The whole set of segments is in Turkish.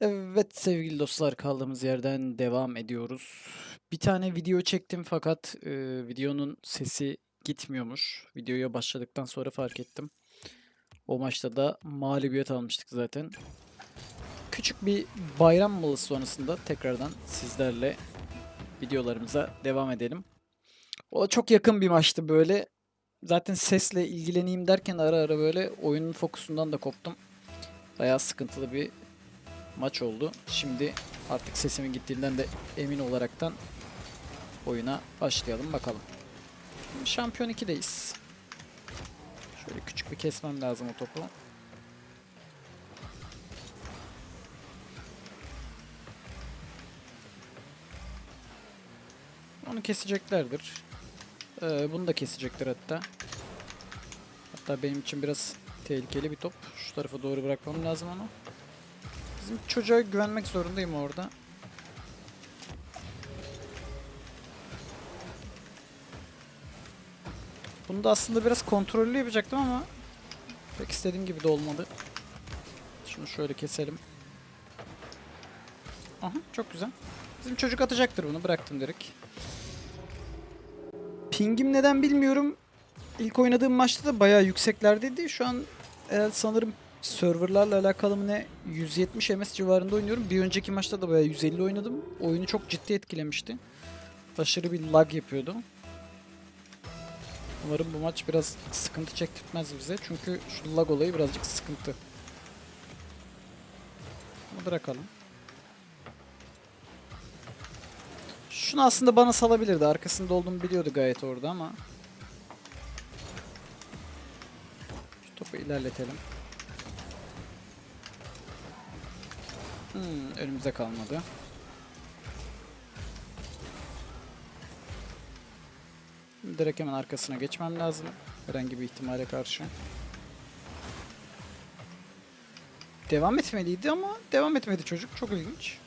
Evet sevgili dostlar kaldığımız yerden devam ediyoruz. Bir tane video çektim fakat e, videonun sesi gitmiyormuş. Videoya başladıktan sonra fark ettim. O maçta da mağlubiyet almıştık zaten. Küçük bir bayram molası sonrasında tekrardan sizlerle videolarımıza devam edelim. O da çok yakın bir maçtı böyle. Zaten sesle ilgileneyim derken ara ara böyle oyunun fokusundan da koptum. Bayağı sıkıntılı bir maç oldu. Şimdi artık sesimin gittiğinden de emin olaraktan oyuna başlayalım bakalım. Şimdi Şampiyon 2'deyiz. Şöyle küçük bir kesmem lazım o topu. Onu keseceklerdir. Ee, bunu da kesecektir hatta. Hatta benim için biraz tehlikeli bir top. Şu tarafa doğru bırakmam lazım onu. Bizim çocuğa güvenmek zorundayım orada. Bunu da aslında biraz kontrollü yapacaktım ama pek istediğim gibi de olmadı. Şunu şöyle keselim. Aha çok güzel. Bizim çocuk atacaktır bunu bıraktım direkt. Pingim neden bilmiyorum. İlk oynadığım maçta da bayağı yükseklerdeydi. Şu an e, sanırım serverlarla alakalı mı ne 170 ms civarında oynuyorum. Bir önceki maçta da bayağı 150 oynadım. Oyunu çok ciddi etkilemişti. Aşırı bir lag yapıyordu. Umarım bu maç biraz sıkıntı çektirtmez bize. Çünkü şu lag olayı birazcık sıkıntı. Bunu bırakalım. Şunu aslında bana salabilirdi. Arkasında olduğumu biliyordu gayet orada ama. Şu topu ilerletelim. Hmm, önümüze kalmadı. Direkt hemen arkasına geçmem lazım. Herhangi bir ihtimale karşı. Devam etmeliydi ama devam etmedi çocuk. Çok ilginç.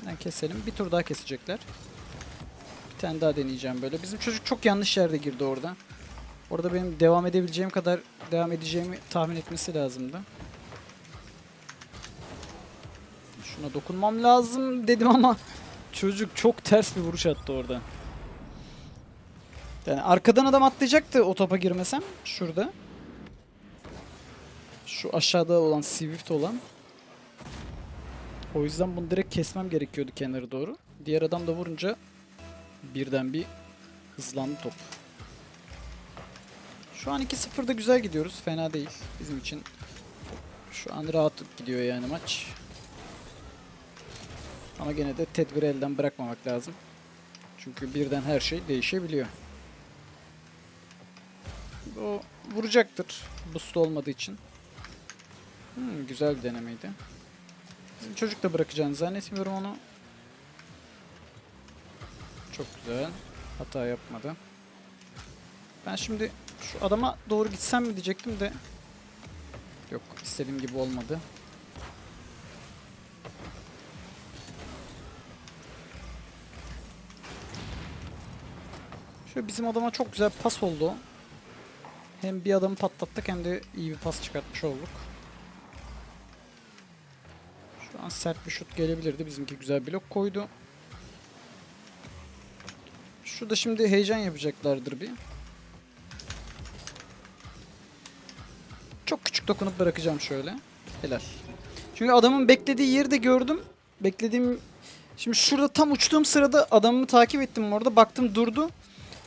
Hemen keselim. Bir tur daha kesecekler. Bir tane daha deneyeceğim böyle. Bizim çocuk çok yanlış yerde girdi orada. Orada benim devam edebileceğim kadar devam edeceğimi tahmin etmesi lazımdı. Şuna dokunmam lazım dedim ama çocuk çok ters bir vuruş attı orada. Yani arkadan adam atlayacaktı o topa girmesem. Şurada. Şu aşağıda olan Swift olan. O yüzden bunu direkt kesmem gerekiyordu kenara doğru. Diğer adam da vurunca birden bir hızlandı top. Şu an 2-0'da güzel gidiyoruz. Fena değil. Bizim için şu an rahat gidiyor yani maç. Ama gene de tedbiri elden bırakmamak lazım. Çünkü birden her şey değişebiliyor. O vuracaktır. Boost olmadığı için. Hmm, güzel bir denemeydi. Bizim çocuk da bırakacağını zannetmiyorum onu. Çok güzel. Hata yapmadı. Ben şimdi şu adama doğru gitsem mi diyecektim de yok istediğim gibi olmadı. Şöyle bizim adama çok güzel pas oldu. Hem bir adamı patlattık hem de iyi bir pas çıkartmış olduk. Şu an sert bir şut gelebilirdi. Bizimki güzel blok koydu. Şurada şimdi heyecan yapacaklardır bir. Dokunup bırakacağım şöyle. Helal. Çünkü adamın beklediği yeri de gördüm. Beklediğim... Şimdi şurada tam uçtuğum sırada adamımı takip ettim orada. Baktım durdu.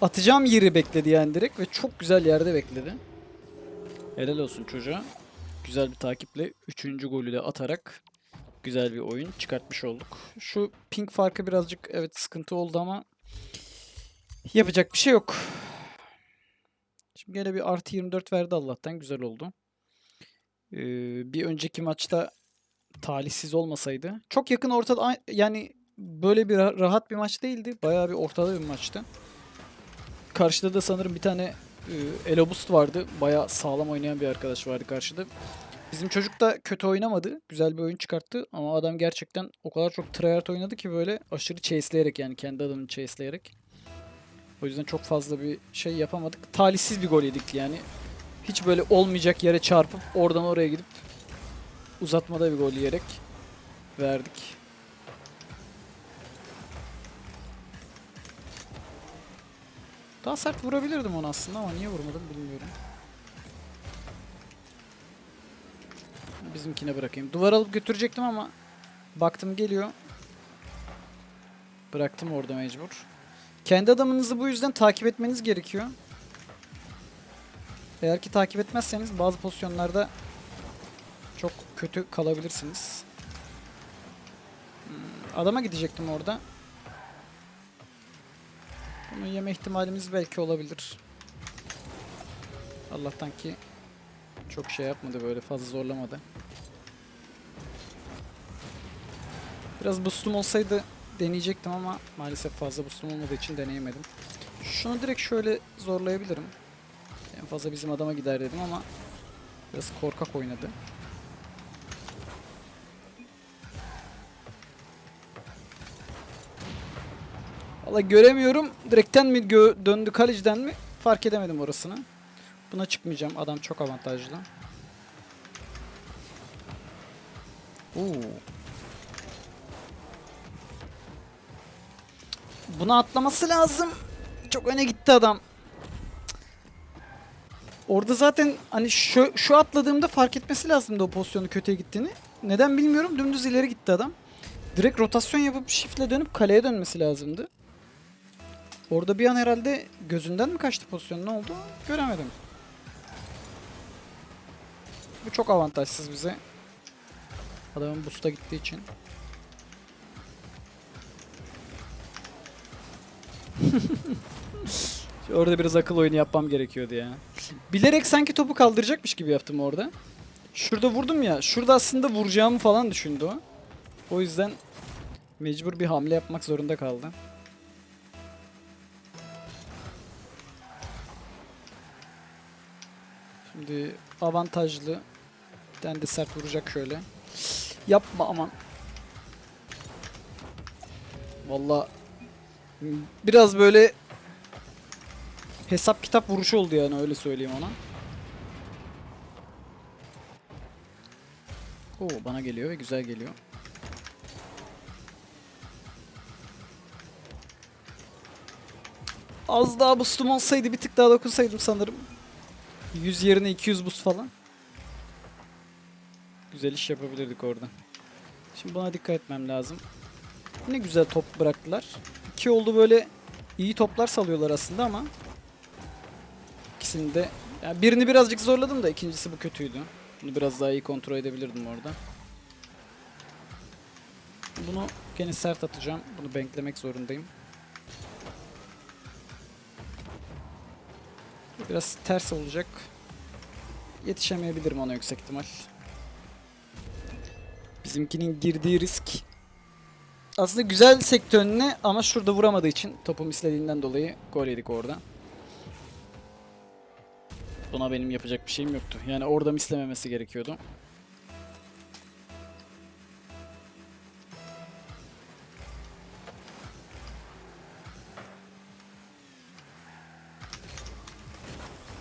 Atacağım yeri bekledi yani direkt ve çok güzel yerde bekledi. Helal olsun çocuğa. Güzel bir takiple 3. golü de atarak güzel bir oyun çıkartmış olduk. Şu ping farkı birazcık evet sıkıntı oldu ama yapacak bir şey yok. Şimdi gene bir artı 24 verdi Allah'tan güzel oldu. Bir önceki maçta talihsiz olmasaydı. Çok yakın ortada yani böyle bir ra- rahat bir maç değildi. Bayağı bir ortada bir maçtı. Karşıda da sanırım bir tane Elobust vardı. Bayağı sağlam oynayan bir arkadaş vardı karşıda. Bizim çocuk da kötü oynamadı. Güzel bir oyun çıkarttı ama adam gerçekten o kadar çok tryhard oynadı ki böyle aşırı chase'leyerek yani kendi adamını chase'leyerek. O yüzden çok fazla bir şey yapamadık. Talihsiz bir gol yedik yani. Hiç böyle olmayacak yere çarpıp oradan oraya gidip uzatmada bir gol yiyerek verdik. Daha sert vurabilirdim onu aslında ama niye vurmadım bilmiyorum. Bizimkine bırakayım. Duvar alıp götürecektim ama baktım geliyor. Bıraktım orada mecbur. Kendi adamınızı bu yüzden takip etmeniz gerekiyor. Eğer ki takip etmezseniz bazı pozisyonlarda çok kötü kalabilirsiniz. Hmm, Adama gidecektim orada. Bunu yeme ihtimalimiz belki olabilir. Allah'tan ki çok şey yapmadı böyle fazla zorlamadı. Biraz boostum olsaydı deneyecektim ama maalesef fazla boostum olmadığı için deneyemedim. Şunu direkt şöyle zorlayabilirim. En fazla bizim adama gider dedim ama biraz korkak oynadı. Valla göremiyorum. Direkten mi gö- döndü kaleciden mi? Fark edemedim orasını. Buna çıkmayacağım. Adam çok avantajlı. Oo. Buna atlaması lazım. Çok öne gitti adam. Orada zaten hani şu, şu atladığımda fark etmesi lazımdı o pozisyonu kötüye gittiğini. Neden bilmiyorum. Dümdüz ileri gitti adam. Direkt rotasyon yapıp shiftle dönüp kaleye dönmesi lazımdı. Orada bir an herhalde gözünden mi kaçtı pozisyon ne oldu göremedim. Bu çok avantajsız bize. Adamın boost'a gittiği için. Orada biraz akıl oyunu yapmam gerekiyordu ya. Bilerek sanki topu kaldıracakmış gibi yaptım orada. Şurada vurdum ya. Şurada aslında vuracağımı falan düşündü o. O yüzden mecbur bir hamle yapmak zorunda kaldı. Şimdi avantajlı. Bir tane de sert vuracak şöyle. Yapma aman. Valla biraz böyle hesap kitap vuruşu oldu yani öyle söyleyeyim ona. Oo bana geliyor ve güzel geliyor. Az daha boostum olsaydı bir tık daha dokunsaydım sanırım. 100 yerine 200 boost falan. Güzel iş yapabilirdik orada. Şimdi buna dikkat etmem lazım. Ne güzel top bıraktılar. İki oldu böyle iyi toplar salıyorlar aslında ama ikisini yani birini birazcık zorladım da ikincisi bu kötüydü. Bunu biraz daha iyi kontrol edebilirdim orada. Bunu gene sert atacağım. Bunu banklemek zorundayım. Biraz ters olacak. Yetişemeyebilirim ona yüksek ihtimal. Bizimkinin girdiği risk aslında güzel sekti ama şurada vuramadığı için topum istediğinden dolayı gol yedik orada. Buna benim yapacak bir şeyim yoktu. Yani orada mislememesi gerekiyordu.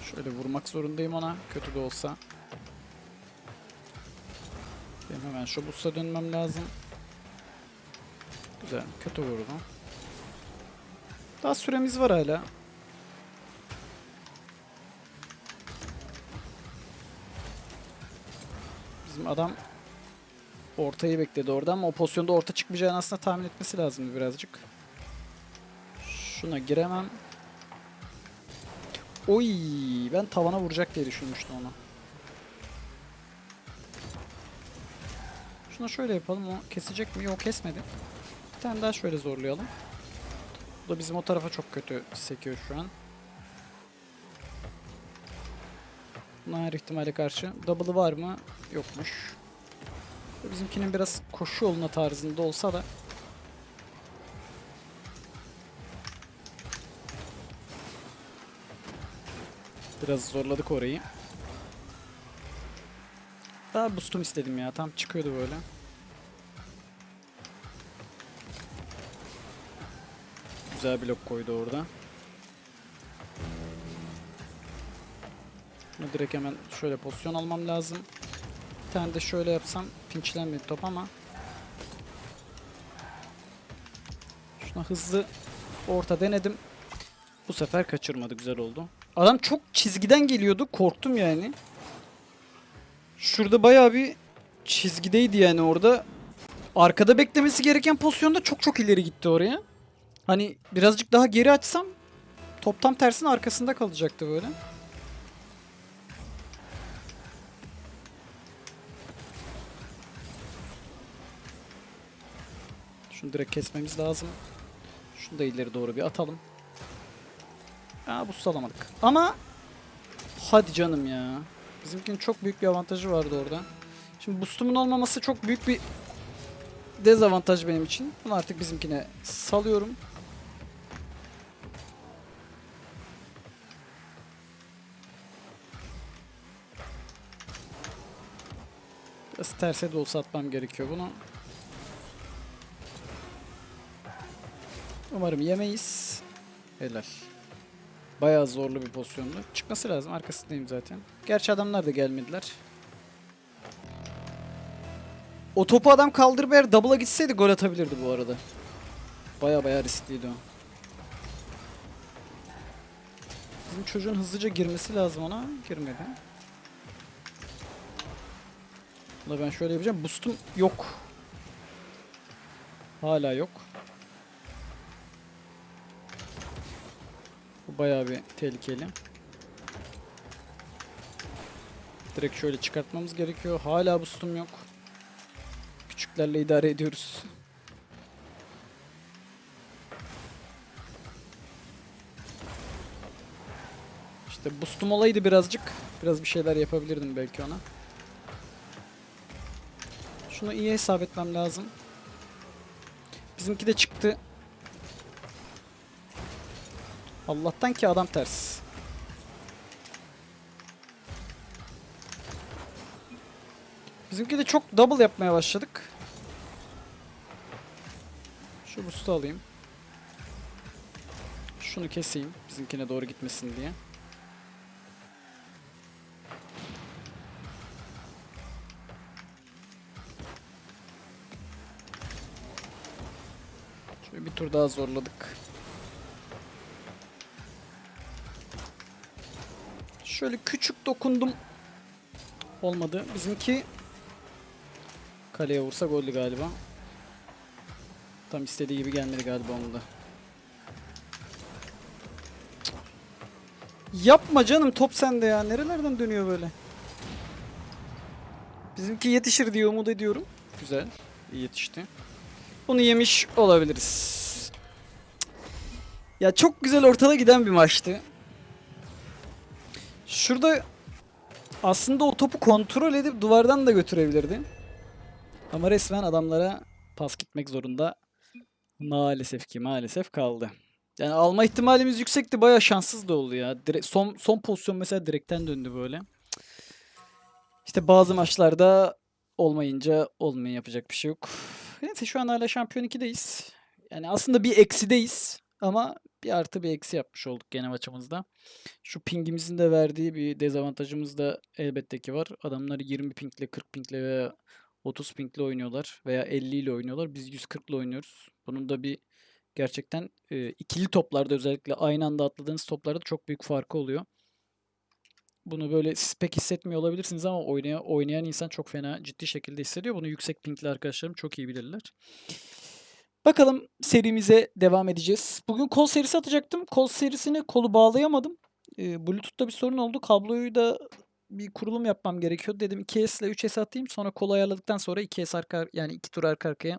Şöyle vurmak zorundayım ona. Kötü de olsa. Benim hemen şu busta dönmem lazım. Güzel. Kötü vurdu. Daha süremiz var hala. Bizim adam ortayı bekledi orada ama o pozisyonda orta çıkmayacağını aslında tahmin etmesi lazımdı birazcık. Şuna giremem. Oy, ben tavana vuracak diye düşünmüştüm onu. Şuna şöyle yapalım. O kesecek mi? Yok kesmedi. Bir tane daha şöyle zorlayalım. Bu da bizim o tarafa çok kötü sekiyor şu an. Her ihtimale karşı. Double'ı var mı? Yokmuş. Bizimkinin biraz koşu yoluna tarzında olsa da Biraz zorladık orayı. Daha boostum istedim ya. Tam çıkıyordu böyle. Güzel blok koydu orada. Bunu direkt hemen şöyle pozisyon almam lazım. Bir tane de şöyle yapsam pinçlenmedi top ama. Şuna hızlı orta denedim. Bu sefer kaçırmadı güzel oldu. Adam çok çizgiden geliyordu korktum yani. Şurada bayağı bir çizgideydi yani orada. Arkada beklemesi gereken pozisyonda çok çok ileri gitti oraya. Hani birazcık daha geri açsam top tam tersine arkasında kalacaktı böyle. Şunu direkt kesmemiz lazım. Şunu da ileri doğru bir atalım. Aa bu alamadık. Ama hadi canım ya. Bizimkinin çok büyük bir avantajı vardı orada. Şimdi boost'umun olmaması çok büyük bir dezavantaj benim için. Bunu artık bizimkine salıyorum. Biraz terse de olsa atmam gerekiyor bunu. Umarım yemeyiz. Helal. Bayağı zorlu bir pozisyondu. Çıkması lazım. Arkasındayım zaten. Gerçi adamlar da gelmediler. O topu adam kaldırıp eğer double'a gitseydi gol atabilirdi bu arada. Baya baya riskliydi o. Bizim çocuğun hızlıca girmesi lazım ona. Girmedi. Ulan ben şöyle yapacağım. Boost'um yok. Hala yok. Bayağı bir tehlikeli. Direkt şöyle çıkartmamız gerekiyor. Hala boostum yok. Küçüklerle idare ediyoruz. İşte boostum olaydı birazcık. Biraz bir şeyler yapabilirdim belki ona. Şunu iyi hesap etmem lazım. Bizimki de çıktı. Allah'tan ki adam ters. Bizimki de çok double yapmaya başladık. Şu boost'u alayım. Şunu keseyim. Bizimkine doğru gitmesin diye. Şöyle bir tur daha zorladık. Şöyle küçük dokundum. Olmadı. Bizimki kaleye vursa goldü galiba. Tam istediği gibi gelmedi galiba onun da. Yapma canım top sende ya. Nerelerden dönüyor böyle? Bizimki yetişir diye umut ediyorum. Güzel. İyi yetişti. Bunu yemiş olabiliriz. Ya çok güzel ortada giden bir maçtı. Şurada aslında o topu kontrol edip duvardan da götürebilirdi. Ama resmen adamlara pas gitmek zorunda. Maalesef ki maalesef kaldı. Yani alma ihtimalimiz yüksekti. Baya şanssız da oldu ya. Direkt, son, son pozisyon mesela direkten döndü böyle. İşte bazı maçlarda olmayınca olmaya yapacak bir şey yok. Neyse şu an hala şampiyon 2'deyiz. Yani aslında bir eksideyiz. Ama bir artı bir eksi yapmış olduk gene maçımızda. Şu pingimizin de verdiği bir dezavantajımız da elbette ki var. Adamlar 20 pingle, 40 pingle veya 30 pingle oynuyorlar veya 50 ile oynuyorlar. Biz 140 ile oynuyoruz. Bunun da bir gerçekten e, ikili toplarda özellikle aynı anda atladığınız toplarda çok büyük farkı oluyor. Bunu böyle siz pek hissetmiyor olabilirsiniz ama oynayan, oynayan insan çok fena ciddi şekilde hissediyor. Bunu yüksek pingli arkadaşlarım çok iyi bilirler. Bakalım serimize devam edeceğiz. Bugün kol serisi atacaktım. Kol serisini kolu bağlayamadım. Ee, Bluetooth'ta bir sorun oldu. Kabloyu da bir kurulum yapmam gerekiyordu. Dedim 2S ile 3S atayım. Sonra kol ayarladıktan sonra 2S arka yani iki tur arka arkaya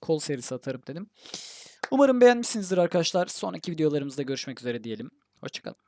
kol serisi atarım dedim. Umarım beğenmişsinizdir arkadaşlar. Sonraki videolarımızda görüşmek üzere diyelim. Hoşçakalın.